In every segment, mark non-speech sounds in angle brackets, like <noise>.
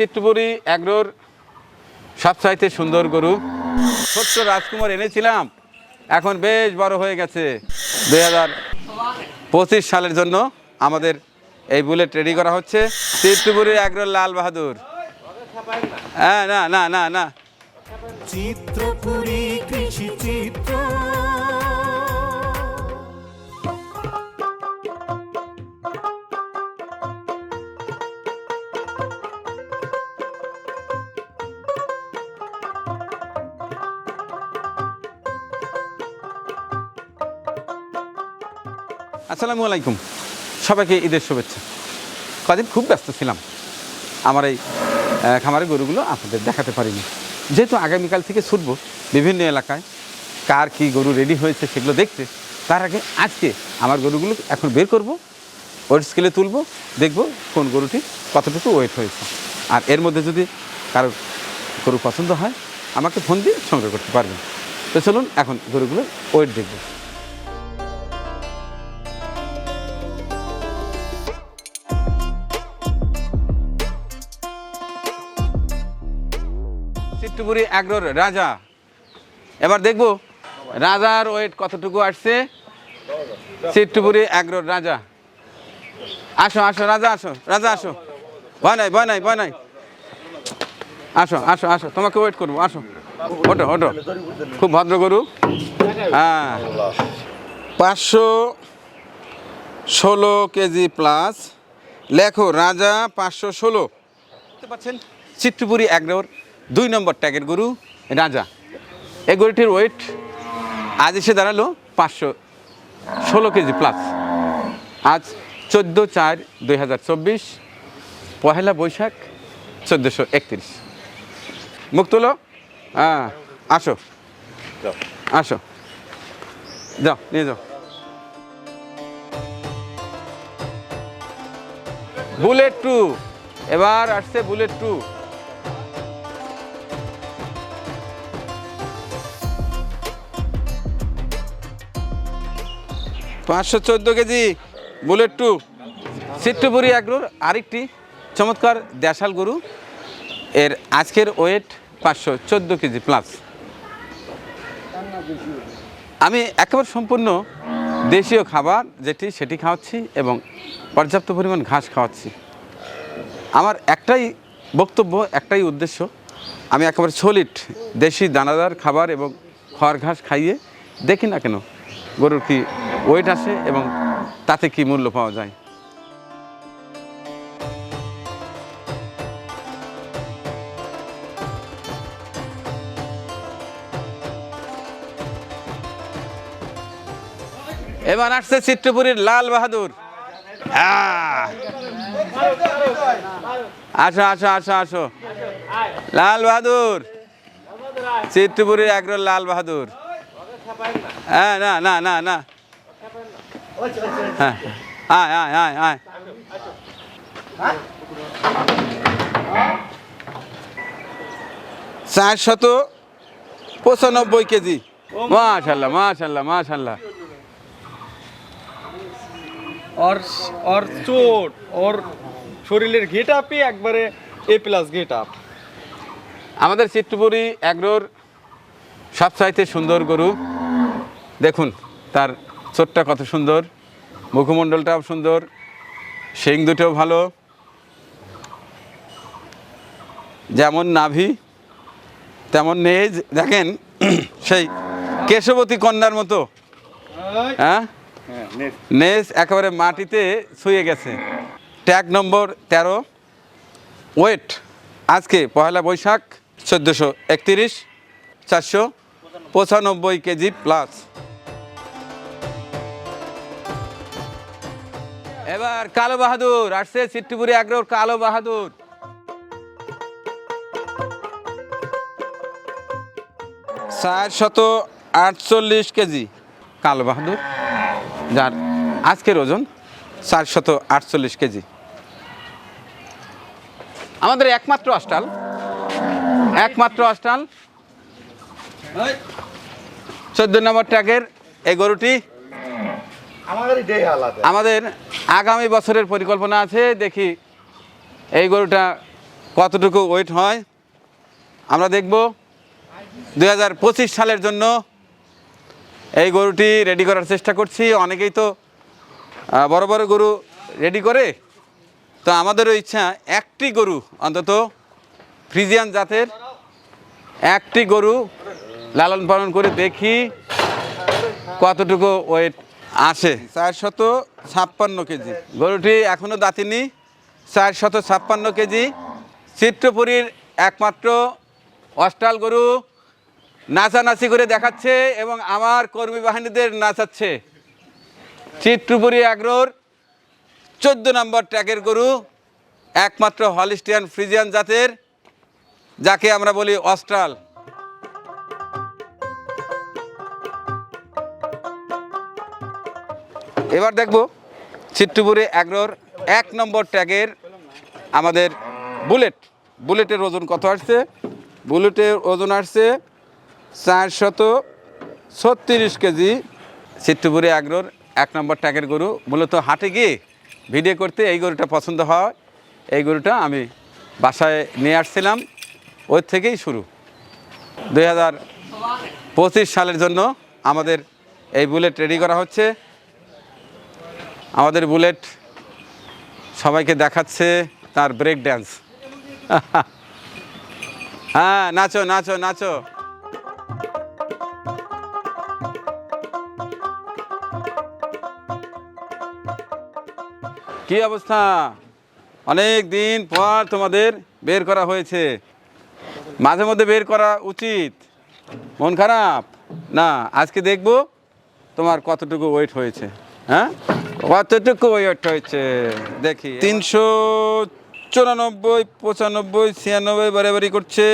চিত্রপুরি এগ্রোর সবচাইতে সুন্দর গরু। ছোট্ট রাজকুমার এনেছিলাম, এখন বেশ বড় হয়ে গেছে। দুই পঁচিশ সালের জন্য আমাদের এই বুলেট রেডি করা হচ্ছে। চিত্রপুরি এগ্রো লাল বাহাদুর। হ্যাঁ না না না না। চিত্রপুরী আসসালামু আলাইকুম। সবাইকে ঈদের শুভেচ্ছা। কদিন খুব ব্যস্ত ছিলাম। আমার এই খামারের গরুগুলো আপনাদের দেখাতে পারিনি। যেহেতু আগামীকাল থেকে ছুটব বিভিন্ন এলাকায়, কার কি গরু রেডি হয়েছে সেগুলো দেখতে, তার আগে আজকে আমার গরুগুলো এখন বের করব ওয়েট স্কেলে তুলব, দেখব কোন গরুটি কতটুকু ওয়েট হয়েছে। আর এর মধ্যে যদি কারও গরু পছন্দ হয়, আমাকে ফোন দিয়ে সংগ্রহ করতে পারবেন। তো চলুন এখন গরুগুলোর ওয়েট দেখব। চিত্তপুরি অ্যাগ্রোর রাজা। এবার দেখব রাজার ওয়েট কতটুকু আসছে? চিত্তপুরি অ্যাগ্রোর রাজা। আসো আসো, রাজা আসো রাজা, আসো। ভয় নাই ভয় নাই ভয় নাই। আসো আসো আসো, তোমাকে ওয়েট করব, আসো। ওটো ওটো খুব ভদ্র গরু। হ্যাঁ। পাঁচশো ষোলো কেজি প্লাস লেখো, রাজা পাঁচশো ষোলো। দেখতে পাচ্ছেন চিত্রপুরি অ্যাগ্রোর দুই নম্বর ট্যাগের গরু রাজা। এই গরুটির ওয়েট আজ এসে দাঁড়াল পাঁচশো ষোলো কেজি প্লাস আজ চোদ্দ চার দুই হাজার চব্বিশ পহেলা বৈশাখ চোদ্দোশো একত্রিশ। মুখ তোলো। হ্যাঁ আসো। আসো। যাও নিয়ে যাও। বুলেট টু এবার আসছে বুলেট টু পাঁচশো চোদ্দ কেজি বুলেট টু চিত্তপুরি এগ্রোর আরেকটি চমৎকার দেশাল গরু। এর আজকের ওয়েট পাঁচশো চোদ্দ কেজি প্লাস। আমি একেবারে সম্পূর্ণ দেশীয় খাবার যেটি সেটি খাওয়াচ্ছি এবং পর্যাপ্ত পরিমাণ ঘাস খাওয়াচ্ছি। আমার একটাই বক্তব্য, একটাই উদ্দেশ্য, আমি একেবারে সলিড দেশি দানাদার খাবার এবং খড় ঘাস খাইয়ে দেখি না কেন গরুর কি ওয়েট আসে এবং তাতে কি মূল্য পাওয়া যায়? এবার আসছে চিত্রপুরীর লাল বাহাদুর! আসো আসো আসো আসো। লাল বাহাদুর। চিত্রপুরীর একজন লাল বাহাদুর। হ্যাঁ না না না না। হ্যাঁ। আয় আয় আয় আয়। চারশত পঁচানব্বই কেজি। মাশাল্লাহ মাশাল্লাহ মাশাল্লাহ। ওর ওর চোট ওর শরীরের গেট আপই একবারে এ প্লাস গেট আপ আমাদের চিত্রপুরি অ্যাগ্রোর সবচাইতে সুন্দর গরু দেখুন তার চোটটা কত সুন্দর মুখমণ্ডলটাও সুন্দর শিং দুটোও ভালো। যেমন নাভি তেমন নেজ দেখেন <clears throat> সেই কেশবতী কন্যার মতো। হ্যাঁ? নেজ একেবারে মাটিতে ছুঁয়ে গেছে। ট্যাগ নম্বর তেরো। ওয়েট আজকে পহেলা বৈশাখ চোদ্দোশো একত্রিশ চারশো পঁচানব্বই কেজি প্লাস। এবার কালো বাহাদুর আসছে চিট্টিপুরি আগ্রহ কালো বাহাদুর। চার শত আটচল্লিশ কেজি কালো বাহাদুর যার আজকের ওজন চার শত আটচল্লিশ কেজি। আমাদের একমাত্র অস্টাল একমাত্র অস্টাল। চোদ্দ নম্বর ট্র্যাকের এই গরুটি আমাদের আগামী বছরের পরিকল্পনা আছে, দেখি এই গরুটা কতটুকু ওয়েট হয়। আমরা দেখব দু হাজার পঁচিশ সালের জন্য এই গরুটি রেডি করার চেষ্টা করছি। অনেকেই তো বড় বড় গরু রেডি করে। তো আমাদেরও ইচ্ছা একটি গরু অন্তত ফ্রিজিয়ান জাতের একটি গরু লালন পালন করে দেখি কতটুকু ওয়েট আসে চারশত ছাপ্পান্ন কেজি। গরুটি এখনও দাঁতিনি। চারশত ছাপ্পান্ন কেজি। চিত্রপুরীর একমাত্র অস্টাল গরু নাচানাচি করে দেখাচ্ছে এবং আমার কর্মী বাহিনীদের নাচাচ্ছে। চিত্রপুরী আগ্রোর চোদ্দ নম্বর ট্র্যাকের গরু একমাত্র হলিস্টিয়ান ফ্রিজিয়ান জাতের যাকে আমরা বলি অস্ট্রাল এবার দেখব চিত্রপুরে অ্যাগ্রোর এক নম্বর ট্যাগের আমাদের বুলেট। বুলেটের ওজন কত আসছে? বুলেটের ওজন আসছে চারশত ছত্রিশ কেজি। চিত্রপুরে অ্যাগ্রোর এক নম্বর ট্যাগের গরু। মূলত হাটে গিয়ে ভিডিও করতে এই গরুটা পছন্দ হয়। এই গরুটা আমি বাসায় নিয়ে আসছিলাম। ওর থেকেই শুরু। দুই হাজার পঁচিশ সালের জন্য আমাদের এই বুলেট রেডি করা হচ্ছে। আমাদের বুলেট সবাইকে দেখাচ্ছে তার ব্রেক ড্যান্স। <laughs> হ্যাঁ নাচো নাচো নাচো। কি অবস্থা? অনেক দিন পর তোমাদের বের করা হয়েছে। মাঝে মধ্যে বের করা উচিত। মন খারাপ? না, আজকে দেখব তোমার কতটুকু ওয়েট হয়েছে হ্যাঁ? কতটুকু ওয়েট হয়েছে দেখি। তিনশো চুরানব্বই পঁচানব্বই ছিয়ানব্বই বাড়াবাড়ি করছে।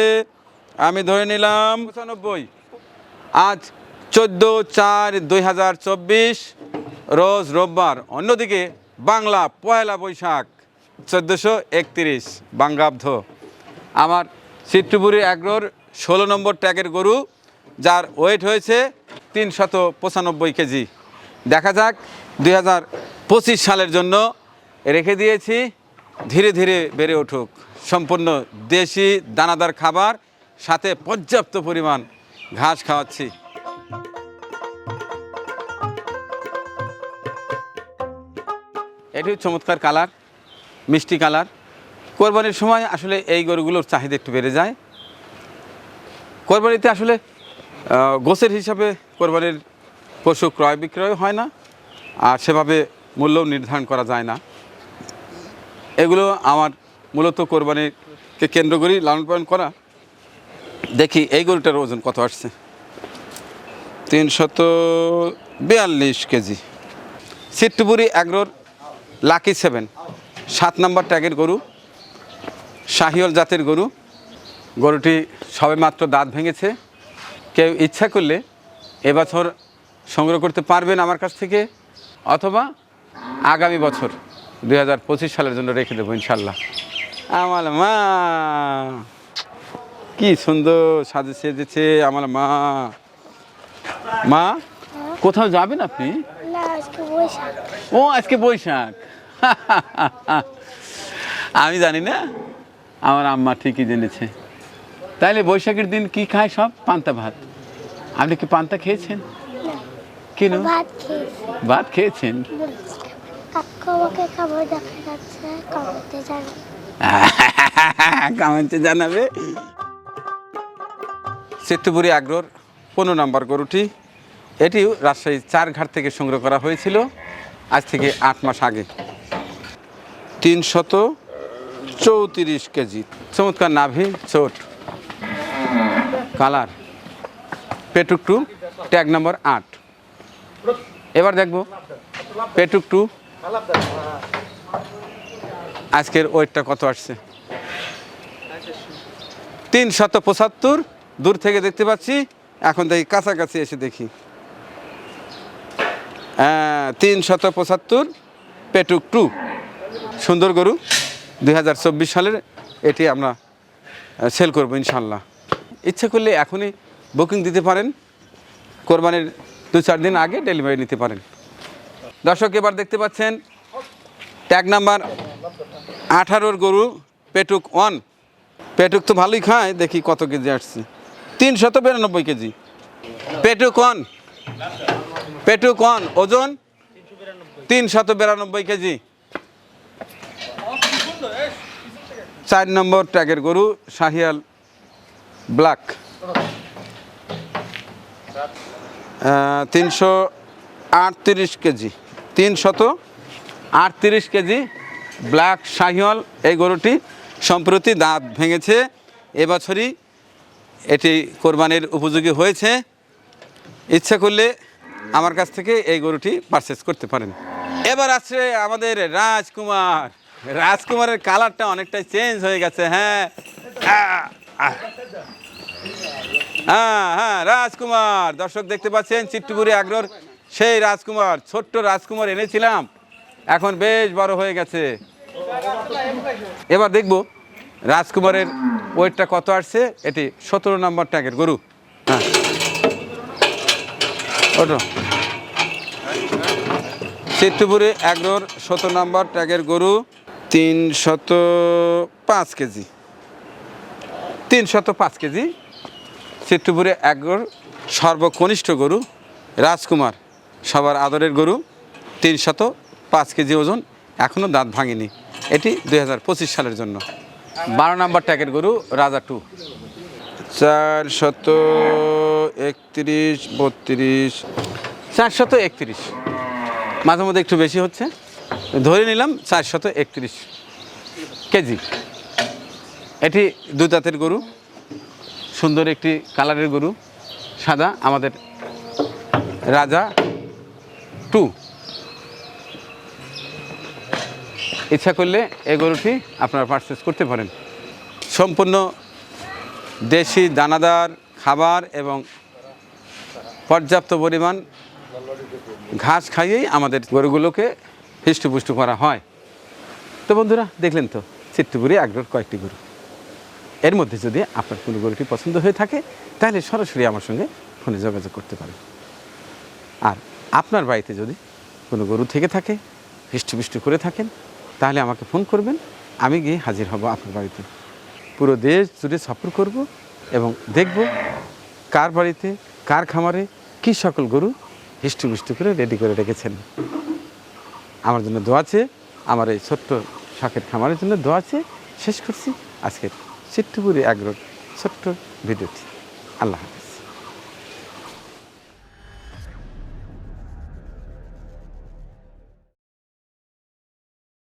আমি ধরে নিলাম পঁচানব্বই। আজ চোদ্দ চার দুই হাজার চব্বিশ রোজ রোববার। অন্যদিকে বাংলা পয়লা বৈশাখ চোদ্দোশো একত্রিশ বাঙ্গাব্ধ আমার চিত্রপুরী অ্যাগ্রোর ষোলো নম্বর ট্যাগের গরু যার ওয়েট হয়েছে তিনশত পঁচানব্বই কেজি। দেখা যাক দুই হাজার পঁচিশ সালের জন্য রেখে দিয়েছি। ধীরে ধীরে বেড়ে উঠুক। সম্পূর্ণ দেশি দানাদার খাবার, সাথে পর্যাপ্ত পরিমাণ ঘাস খাওয়াচ্ছি। এটি চমৎকার কালার, মিষ্টি কালার। কোরবানির সময় আসলে এই গরুগুলোর চাহিদা একটু বেড়ে যায়। কোরবানিতে আসলে গোছের হিসাবে কোরবানির পশু ক্রয় বিক্রয় হয় না, আর সেভাবে মূল্য নির্ধারণ করা যায় না। এগুলো আমার মূলত কোরবানিকে কেন্দ্র করি লালন পালন করা। দেখি এই গরুটার ওজন কত আসছে? তিনশত বিয়াল্লিশ কেজি। সিট্টুপুরি অ্যাগ্রোর লাকি সেভেন, সাত নম্বর ট্যাগের গরু, শাহিওল জাতের গরু। গরুটি সবে মাত্র দাঁত ভেঙেছে। কেউ ইচ্ছা করলে এবছর সংগ্রহ করতে পারবেন আমার কাছ থেকে অথবা আগামী বছর দুই হাজার পঁচিশ সালের জন্য রেখে দেবো ইনশাল্লাহ। আমার মা কি সুন্দর সাজে সেজেছে আমার মা। মা কোথাও যাবেন আপনি? ও আজকে বৈশাখ। আমি জানি না আমার আম্মা ঠিকই জেনেছে। তাইলে বৈশাখের দিন কি খায় সব? পান্তা ভাত। আপনি কি পান্তা খেয়েছেন? কেন? ভাত খেয়েছি। ভাত খেয়েছেন? কাকু খাবার দেখা যাচ্ছে <laughs> জানাবে কমেন্টে জানাবে? চিত্তপুরি আগ্রোর পনেরো নম্বর গরুটি এটিও রাজশাহী চার ঘাট থেকে সংগ্রহ করা হয়েছিল আজ থেকে আট মাস আগে। তিনশত চৌত্রিশ কেজি। চমৎকার নাভি চোট। কালার। পেটুক টু ট্যাগ নম্বর আট। এবার দেখব। পেটুক টু। আজকের ওয়েটটা কত আসছে? তিন শত পঁচাত্তর। দূর থেকে দেখতে পাচ্ছি। এখন দেখি, কাছাকাছি এসে দেখি। হ্যাঁ তিন শত পঁচাত্তর, পেটুক টু। সুন্দর গরু। দুই হাজার চব্বিশ সালের এটি আমরা সেল করব ইনশাল্লাহ ইচ্ছে করলে এখনই বুকিং দিতে পারেন। কোরবানির দু চার দিন আগে ডেলিভারি নিতে পারেন। দর্শক, এবার দেখতে পাচ্ছেন ট্যাগ নাম্বার আঠারোর গরু পেটুক ওয়ান পেটুক তো ভালোই খায়, দেখি কত কেজি আসছে। তিনশত বিরানব্বই কেজি। পেটু কন পেটু কন ওজন তিনশত বিরানব্বই কেজি। চার নম্বর ট্যাগের গরু, শাহিয়াল ব্ল্যাক। তিনশো আটত্রিশ কেজি। তিনশত আটত্রিশ কেজি ব্ল্যাক শাহিওয়াল এই গরুটি সম্প্রতি দাঁত ভেঙেছে। এবছরই এটি কোরবানির উপযোগী হয়েছে। ইচ্ছা করলে আমার কাছ থেকে এই গরুটি পারচেস করতে পারেন। এবার আছে আমাদের রাজকুমার। রাজকুমারের কালারটা অনেকটাই চেঞ্জ হয়ে গেছে হ্যাঁ। হ্যাঁ হ্যাঁ রাজকুমার। দর্শক দেখতে পাচ্ছেন, চিট্টুপুরি আগ্রর সেই রাজকুমার, ছোট্ট রাজকুমার এনেছিলাম। এখন বেশ বড় হয়ে গেছে। এবার দেখব রাজকুমারের ওয়েটটা কত আসছে। এটি সতেরো নম্বর ট্যাগের গরু। হ্যাঁ। ওটো চিত্তপুরে এগারোর সতেরো নম্বর ট্যাগের গরু তিন শত পাঁচ কেজি। তিন শত পাঁচ কেজি। চিত্তপুরে এগারোর সর্বকনিষ্ঠ গরু রাজকুমার সবার আদরের গরু তিন শত পাঁচ কেজি ওজন এখনও দাঁত ভাঙেনি। এটি দু হাজার পঁচিশ সালের জন্য। বারো নম্বর ট্যাগের গরু রাজা টু। চার শত একত্রিশ বত্রিশ। চার শত একত্রিশ। মাঝে মধ্যে একটু বেশি হচ্ছে। ধরে নিলাম চার শত একত্রিশ কেজি। এটি দু দাঁতের গরু। সুন্দর একটি কালারের গরু, সাদা, আমাদের রাজা টু। ইচ্ছা করলে এই গরুটি আপনারা পারচেস করতে পারেন। সম্পূর্ণ দেশি দানাদার খাবার এবং পর্যাপ্ত পরিমাণ ঘাস খাইয়েই আমাদের গরুগুলোকে হৃষ্টপুষ্ট করা হয়। তো বন্ধুরা, দেখলেন তো চিত্তপুরি আগ্রহ কয়েকটি গরু। এর মধ্যে যদি আপনার কোনো গরুটি পছন্দ হয়ে থাকে, তাহলে সরাসরি আমার সঙ্গে ফোনে যোগাযোগ করতে পারেন। আর আপনার বাড়িতে যদি কোনো গরু থেকে থাকে, হৃষ্টপুষ্ট করে থাকেন, তাহলে আমাকে ফোন করবেন, আমি গিয়ে হাজির হব আপনার বাড়িতে। পুরো দেশ জুড়ে সফর করব এবং দেখব কার বাড়িতে, কার খামারে কী সকল গরু হিষ্টপুষ্ট করে রেডি করে রেখেছেন। আমার জন্য দোয়া আছে আমার এই ছোট্ট শখের খামারের জন্য দোয়া আছে শেষ করছি। আজকের চিট্টুপুরি আগ্রহ ছোট্ট ভিডিওটি। আল্লাহ